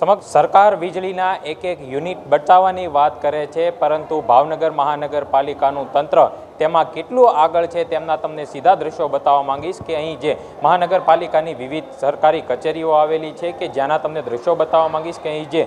સમક્ષ સરકાર વીજળીના એક એક યુનિટ બચાવવાની વાત કરે છે, પરંતુ ભાવનગર મહાનગરપાલિકાનું તંત્ર તેમાં કેટલું આગળ છે તેમના તમને સીધા દ્રશ્યો બતાવવા માંગીશ કે અહીં જે મહાનગરપાલિકાની વિવિધ સરકારી કચેરીઓ આવેલી છે કે જ્યાંના તમને દ્રશ્યો બતાવવા માંગીશ કે અહીં જે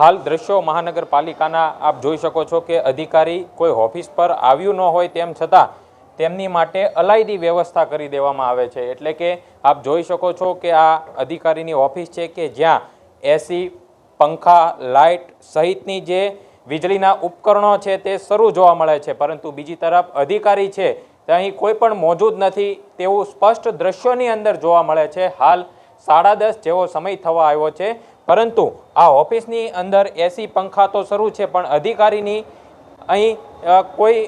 હાલ દ્રશ્યો મહાનગરપાલિકાના આપ જોઈ શકો છો કે અધિકારી કોઈ ઓફિસ પર આવ્યું ન હોય તેમ છતાં તેમની માટે અલાયદી વ્યવસ્થા કરી દેવામાં આવે છે. એટલે કે આપ જોઈ શકો છો કે આ અધિકારીની ઓફિસ છે કે જ્યાં એસી, પંખા, લાઇટ સહિતની જે વીજળીના ઉપકરણો છે તે શરૂ જોવા મળે છે. પરંતુ બીજી તરફ અધિકારી છે તે અહીં કોઈ પણ મોજૂદ નથી તેવું સ્પષ્ટ દ્રશ્યોની અંદર જોવા મળે છે. હાલ સાડા દસ જેવો સમય થવા આવ્યો છે. પરંતુ આ ઓફિસની અંદર એસી, પંખા તો શરૂ છે, પણ અધિકારીની અહીં કોઈ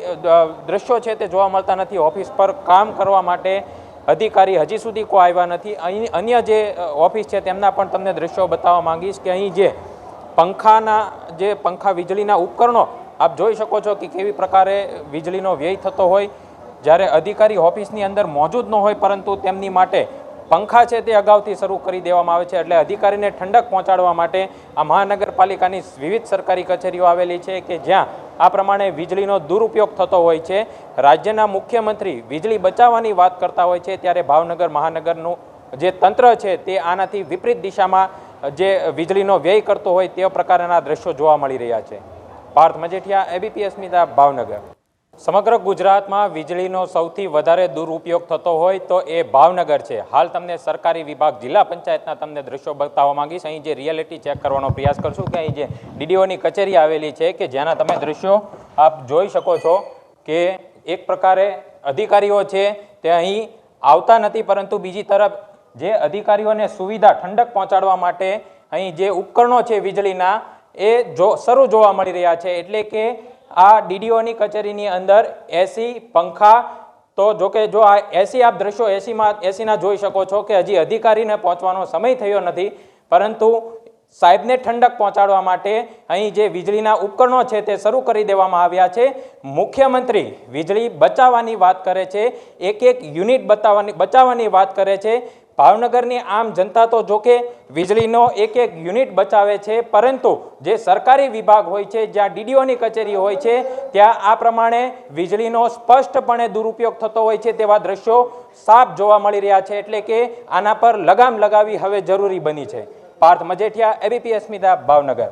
દ્રશ્યો છે તે જોવા મળતા નથી. ઓફિસ પર કામ કરવા માટે અધિકારી હજી સુધી કોઈ આવ્યા નથી. અહીં અન્ય જે ઓફિસ છે તેમના પણ તમને દ્રશ્યો બતાવવા માંગીશ કે અહીં જે પંખાના, જે પંખા વીજળીના ઉપકરણો, આપ જોઈ શકો છો કે કેવી પ્રકારે વીજળીનો વ્યય થતો હોય. જ્યારે અધિકારી ઓફિસની અંદર મોજૂદ ન હોય, પરંતુ તેમની માટે પંખા છે તે અગાઉથી શરૂ કરી દેવામાં આવે છે. એટલે અધિકારીને ઠંડક પહોંચાડવા માટે આ મહાનગરપાલિકાની વિવિધ સરકારી કચેરીઓ આવેલી છે કે જ્યાં આ પ્રમાણે વીજળીનો દુરુપયોગ થતો હોય છે. રાજ્યના મુખ્યમંત્રી વીજળી બચાવવાની વાત કરતા હોય છે, ત્યારે ભાવનગર મહાનગરનું જે તંત્ર છે તે આનાથી વિપરીત દિશામાં જે વીજળીનો વ્યય કરતો હોય તે પ્રકારના દ્રશ્યો જોવા મળી રહ્યા છે. પાર્થ મજેઠિયા એબીપી અસ્મિતા ભાવનગર. સમગ્ર ગુજરાતમાં વીજળીનો સૌથી વધારે દુરુપયોગ થતો હોય તો એ ભાવનગર છે. હાલ તમને સરકારી વિભાગ જિલ્લા પંચાયતના તમને દ્રશ્યો બતાવવા માંગીશ. અહીં જે રિયાલિટી ચેક કરવાનો પ્રયાસ કરશું કે અહીં જે ડીડીઓની કચેરી આવેલી છે કે જેના તમે દ્રશ્યો આપ જોઈ શકો છો કે એક પ્રકારે અધિકારીઓ છે તે અહીં આવતા નથી, પરંતુ બીજી તરફ જે અધિકારીઓને સુવિધા ઠંડક પહોંચાડવા માટે અહીં જે ઉપકરણો છે વીજળીના, એ જો, શરૂ જોવા મળી રહ્યા છે. એટલે કે આ ડીડીઓની કચેરીની અંદર એસી પંખા, તો જો કે જો આ એસી આપ દ્રશ્યો એસીમાં એસીના જોઈ શકો છો કે હજી અધિકારીને પહોંચવાનો સમય થયો નથી. પરંતુ સાહેબને ઠંડક પહોંચાડવા માટે અહીં જે વીજળીના ઉપકરણો છે તે શરૂ કરી દેવામાં આવ્યા છે. મુખ્યમંત્રી વીજળી બચાવવાની વાત કરે છે. એક એક યુનિટ બતાવવાની, બચાવવાની વાત કરે છે. ભાવનગરની આમ જનતા તો જોકે વીજળીનો એક એક યુનિટ બચાવે છે, પરંતુ જે સરકારી વિભાગ હોય છે, જ્યાં ડીડીઓની કચેરી હોય છે, ત્યાં આ પ્રમાણે વીજળીનો સ્પષ્ટપણે દુરુપયોગ થતો હોય છે તેવા દ્રશ્યો સાફ જોવા મળી રહ્યા છે, એટલે કે આના પર લગામ લગાવી હવે જરૂરી બની છે. પાર્થ મજેઠિયા, એબીપી અસ્મિતા, ભાવનગર.